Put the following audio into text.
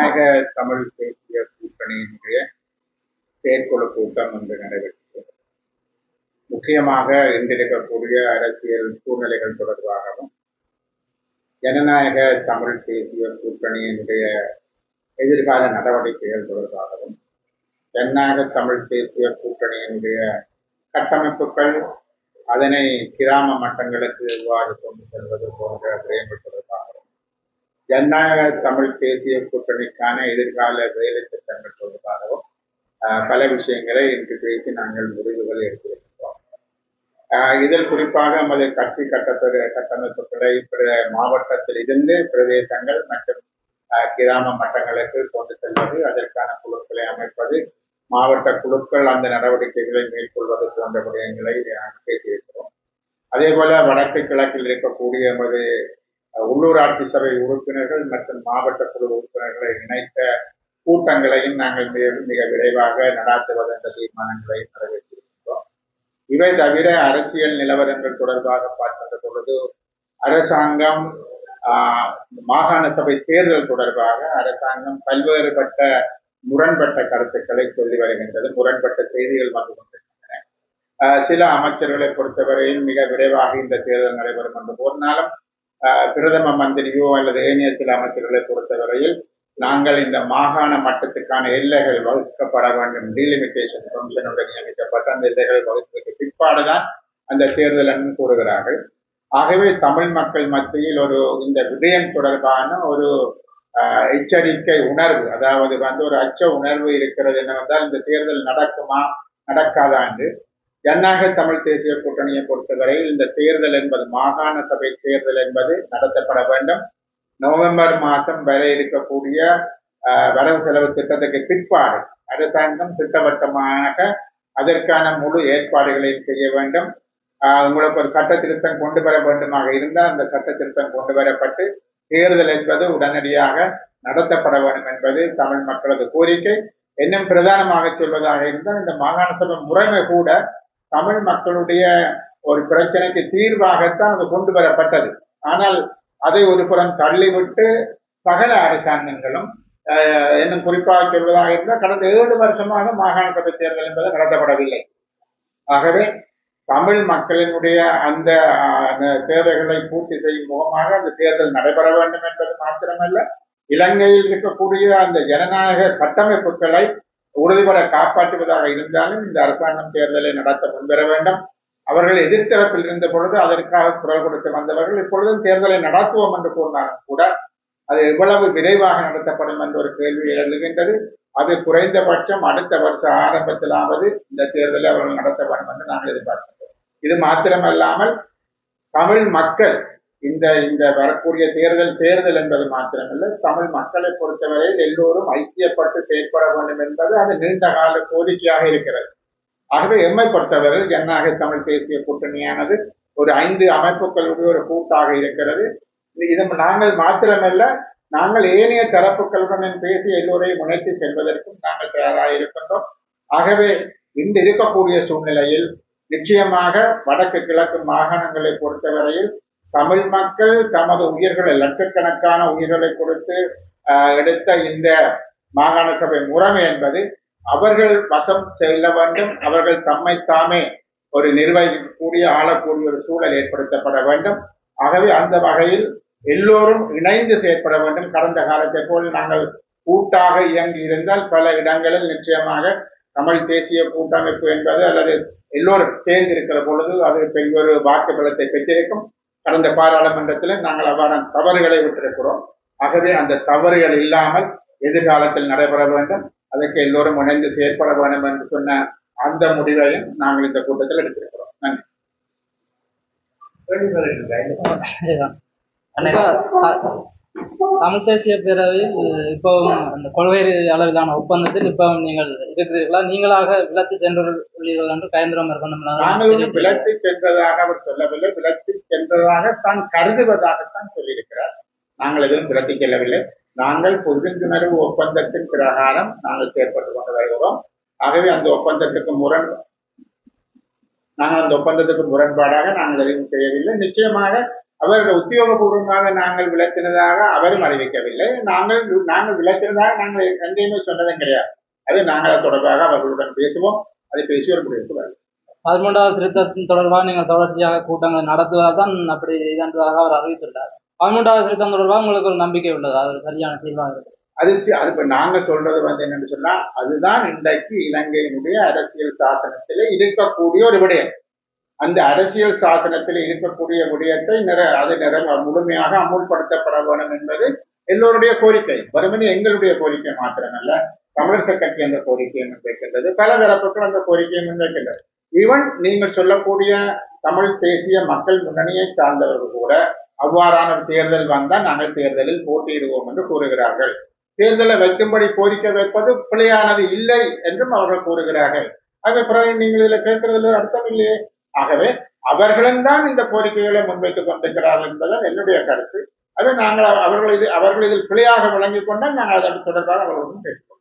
ஜனநாயக தமிழ் தேசிய கூட்டணியினுடைய செயற்குழு கூட்டம் இன்று நடைபெற்றது. முக்கியமாக இன்றிருக்கக்கூடிய அரசியல் சூழ்நிலைகள் தொடர்பாகவும் ஜனநாயக தமிழ் தேசிய கூட்டணியினுடைய எதிர்கால நடவடிக்கைகள் தொடர்பாகவும் ஜனநாயக தமிழ் தேசிய கூட்டணியினுடைய கட்டமைப்புகள் அதனை கிராம மட்டங்களுக்கு எவ்வாறு கொண்டு செல்வது போன்ற விடயங்கள் தொடர்பாக ஜனநாயக தமிழ் தேசிய கூட்டணிக்கான எதிர்கால வேலை திட்டங்கள் தொடர்பாகவும் ஆஹ், பல விஷயங்களை இன்று பேசி நாங்கள் முடிவுகளை எடுத்திருக்கிறோம். ஆஹ், இதில் குறிப்பாக நமது கட்சி கட்டப்பெரு கட்டமைப்புகளை மாவட்டத்தில் இருந்து பிரதேசங்கள் மற்றும் கிராம மட்டங்களுக்கு கொண்டு செல்வது அதற்கான குழுக்களை அமைப்பது மாவட்ட குழுக்கள் அந்த நடவடிக்கைகளை மேற்கொள்வது போன்ற விடயங்களை நாங்கள் பேசியிருக்கிறோம். அதே போல வடக்கு கிழக்கில் இருக்கக்கூடிய நமது உள்ளூராட்சி சபை உறுப்பினர்கள் மற்றும் மாவட்ட குழு உறுப்பினர்களை இணைத்த கூட்டங்களையும் நாங்கள் மிக மிக விரைவாக நடாத்துவதென்ற தீர்மானங்களை நிறைவேற்றியிருக்கிறோம் இவை தவிர அரசியல் நிலவரங்கள் தொடர்பாக பார்க்கின்ற பொழுது அரசாங்கம் ஆஹ், மாகாண சபை தேர்தல் தொடர்பாக அரசாங்கம் பல்வேறுபட்ட முரண்பட்ட கருத்துக்களை சொல்லி வருகின்றது. முரண்பட்ட செய்திகள் வந்து கொண்டிருக்கின்றன. சில அமைச்சர்களை பொறுத்தவரையில் மிக விரைவாக இந்த தேர்தல் நடைபெறும் என்று போனாலும் பிரதம மந்திரியோ அல்லது ஏனைய சில அமைச்சர்களை பொறுத்தவரையில் நாங்கள் இந்த மாகாண மட்டத்துக்கான எல்லைகள் வகுக்கப்பட வேண்டும். டீலிமிட்டேஷன் கமிஷனுடன் நியமிக்கப்பட்ட அந்த எல்லைகள் வகுப்பதற்கு பிற்பாடுதான் அந்த தேர்தல் என்று கூறுகிறார்கள். ஆகவே தமிழ் மக்கள் மத்தியில் ஒரு இந்த விடயம் தொடர்பான ஒரு எச்சரிக்கை உணர்வு அதாவது வந்து ஒரு அச்ச உணர்வு இருக்கிறது என்னவென்றால் இந்த தேர்தல் நடக்குமா நடக்காதா என்று ஜனநாயக தமிழ் தேசிய கூட்டணியை பொறுத்தவரையில் இந்த தேர்தல் என்பது மாகாண சபை தேர்தல் என்பது நடத்தப்பட வேண்டும். நவம்பர் மாதம் வர இருக்கக்கூடிய ஆஹ், வரவு செலவு திட்டத்துக்கு பிற்பாடு அரசாங்கம் திட்டவட்டமாக அதற்கான முழு ஏற்பாடுகளையும் செய்ய வேண்டும். உங்களுக்கு ஒரு சட்ட திருத்தம் கொண்டு வர வேண்டுமாக இருந்தால் அந்த சட்ட திருத்தம் கொண்டு வரப்பட்டு தேர்தல் என்பது உடனடியாக நடத்தப்பட வேண்டும் என்பது தமிழ் மக்களது கோரிக்கை. இன்னும் பிரதானமாக சொல்வதாக இருந்தால் இந்த மாகாண சபை முறைமை கூட தமிழ் மக்களுடைய ஒரு பிரச்சனைக்கு தீர்வாகத்தான் அது கொண்டு வரப்பட்டது. ஆனால் அதை ஒரு புறம் தள்ளிவிட்டு சகல அரசாங்கங்களும் இன்னும் குறிப்பாக சொல்வதாக இருந்தால் கடந்த ஏழு வருஷமாக மாகாண சபை தேர்தல் என்பது நடத்தப்படவில்லை. ஆகவே தமிழ் மக்களினுடைய அந்த அந்த தேவைகளை பூர்த்தி செய்யும் முகமாக அந்த தேர்தல் நடைபெற வேண்டும் என்பது மாத்திரமல்ல. இலங்கையில் இருக்கக்கூடிய அந்த ஜனநாயக கட்டமைப்புகளை உறுதிபட காப்பாற்றுவதாக இருந்தாலும் இந்த அரசாங்கம் தேர்தலை நடத்த முன்வர வேண்டும். அவர்கள் எதிர்த்தரப்பில் இருந்த பொழுது அதற்காக குரல் கொடுத்து வந்தவர்கள் இப்பொழுதும் தேர்தலை நடத்துவோம் என்று கூறினாலும் கூட அது எவ்வளவு விரைவாக நடத்தப்படும் என்ற ஒரு கேள்வி எழுகின்றது அது குறைந்தபட்சம் அடுத்த வருஷ ஆரம்பத்திலாவது இந்த தேர்தலை அவர்கள் நடத்த வேண்டும் என்று நாங்கள் எதிர்பார்க்கிறோம் இது மாத்திரமல்லாமல் தமிழ் மக்கள் இந்த இந்த வரக்கூடிய தேர்தல் தேர்தல் என்பது மாத்திரமல்ல தமிழ் மக்களை பொறுத்தவரையில் எல்லோரும் ஐக்கியப்பட்டு செயற்பட வேண்டும் என்பது அது நீண்ட கால கோரிக்கையாக இருக்கிறது. ஆகவே எம்மை பொறுத்தவரையில் ஜனநாயக தமிழ் தேசிய கூட்டணியானது ஒரு ஐந்து அமைப்புகளுடைய ஒரு கூட்டாக இருக்கிறது. இது நாங்கள் மாத்திரமல்ல நாங்கள் ஏனைய தரப்புகளுடன் பேசி எல்லோரையும் முனைத்து செல்வதற்கும் நாங்கள் தயாராக இருக்கின்றோம். ஆகவே இன்று இருக்கக்கூடிய சூழ்நிலையில் நிச்சயமாக வடக்கு கிழக்கு மாகாணங்களை பொறுத்தவரையில் தமிழ் மக்கள் தமது உயிர்களை லட்சக்கணக்கான உயிர்களை கொடுத்து எடுத்த இந்த மாகாண சபை முறைமை என்பது அவர்கள் வசம் செல்ல வேண்டும் அவர்கள் தம்மை தாமே ஒரு நிர்வகிக்கக்கூடிய ஆளக்கூடிய ஒரு சூழல் ஏற்படுத்தப்பட வேண்டும். ஆகவே அந்த வகையில் எல்லோரும் இணைந்து செயற்பட வேண்டும். கடந்த காலத்தை போல் நாங்கள் கூட்டாக இயங்கி இருந்தால் பல இடங்களில் நிச்சயமாக தமிழ் தேசிய கூட்டமைப்பு என்பது அல்லது எல்லோரும் சேர்ந்து இருக்கிற பொழுது அது பெரிய ஒரு வாக்கு பலத்தை பெற்றிருக்கும். கடந்த பாராளுமன்றத்தில் நாங்கள் அவ்வாறான தவறுகளை விட்டிருக்கிறோம். ஆகவே அந்த தவறுகள் இல்லாமல் எதிர்காலத்தில் நடைபெற வேண்டும். அதற்கு எல்லோரும் இணைந்து செயற்பட வேண்டும் என்று சொன்ன அந்த முடிவையும் நாங்கள் இந்த கூட்டத்தில் எடுத்திருக்கிறோம். நன்றி. இதுதான். தமிழ் தேசிய பேரவையில் இப்பவும் அந்த கொள்கையாளருக்கான ஒப்பந்தத்தில் இப்பவும் நீங்கள் இருக்கிறீர்களா? நீங்களாக விலக்கு சென்றுள்ளீர்கள் என்று கயந்திரம் ஒன்றும் விலக்கு சென்றதாக அவர் சொல்லவில்லை. விலக்கு சென்றதாக தான் கருதுவதாகத்தான் சொல்லியிருக்கிறார். நாங்கள் எதுவும் விலக்கு செல்லவில்லை. நாங்கள் புரிந்துணர்வு ஒப்பந்தத்தின் பிரகாரம் நாங்கள் செயற்பட்டு கொண்டு வருகிறோம். ஆகவே அந்த ஒப்பந்தத்துக்கு முரண் நாங்கள் அந்த ஒப்பந்தத்துக்கு முரண்பாடாக நாங்கள் எதுவும் செய்யவில்லை. நிச்சயமாக அவர் உத்தியோகபூர்வமாக நாங்கள் விளக்கினதாக அவரும் அறிவிக்கவில்லை. நாங்கள் நாங்கள் விளக்கினதாக நாங்கள் எங்கேயுமே சொன்னதும் கிடையாது. அது நாங்கள் தொடர்பாக அவர்களுடன் பேசுவோம். அதை பேசி ஒரு முடிவுக்கு வருவோம். பதிமூன்றாவது திருத்தத்தின் தொடர்பாக நீங்கள் தொடர்ச்சியாக கூட்டங்களை நடத்துவதால் தான் அப்படி இதன்றதாக அவர் அறிவித்துள்ளார். பதிமூன்றாவது திருத்தம் தொடர்பாக உங்களுக்கு ஒரு நம்பிக்கை உள்ளது? அது சரியான தீர்வாக இருக்கு அது அது இப்ப நாங்க சொல்றது வந்து என்னன்னு சொன்னா அதுதான் இன்றைக்கு இலங்கையினுடைய அரசியல் சாசனத்திலே இருக்கக்கூடிய ஒரு விடயம். அந்த அரசியல் சாசனத்தில் இருக்கக்கூடிய விடயத்தை நிற அது நிற முழுமையாக அமுல்படுத்தப்பட வேண்டும் என்பது எல்லோருடைய கோரிக்கை. வெறுமனே எங்களுடைய கோரிக்கை மாத்திரமல்ல தமிழர் கட்சி அந்த கோரிக்கையை முன்வைக்கின்றது பல தரப்புகள் அந்த கோரிக்கையை முன்வைக்கின்றது ஈவன் நீங்கள் சொல்லக்கூடிய தமிழ் தேசிய மக்கள் முன்னணியை சார்ந்தவர்கள் கூட அவ்வாறான ஒரு தேர்தல் வந்தால் நாங்கள் தேர்தலில் போட்டியிடுவோம் என்று கூறுகிறார்கள். தேர்தலை வைக்கும்படி கோரிக்கை வைப்பது பிழையானது இல்லை என்றும் அவர்கள் கூறுகிறார்கள். ஆக பிறகு நீங்கள் இதில் கேட்கறதுல அர்த்தம் இல்லையே. ஆகவே அவர்களும் தான் இந்த கோரிக்கைகளை முன்வைத்துக் கொண்டிருக்கிறார்கள் என்பதுதான் என்னுடைய கருத்து. அது நாங்கள் அவ- அவர்கள் இது அவர்கள் இதில் பிழையாக விளங்கிக் கொண்டால் நாங்கள் அதற்கு தொடர்பாக அவர்களுடன் பேசுவோம்.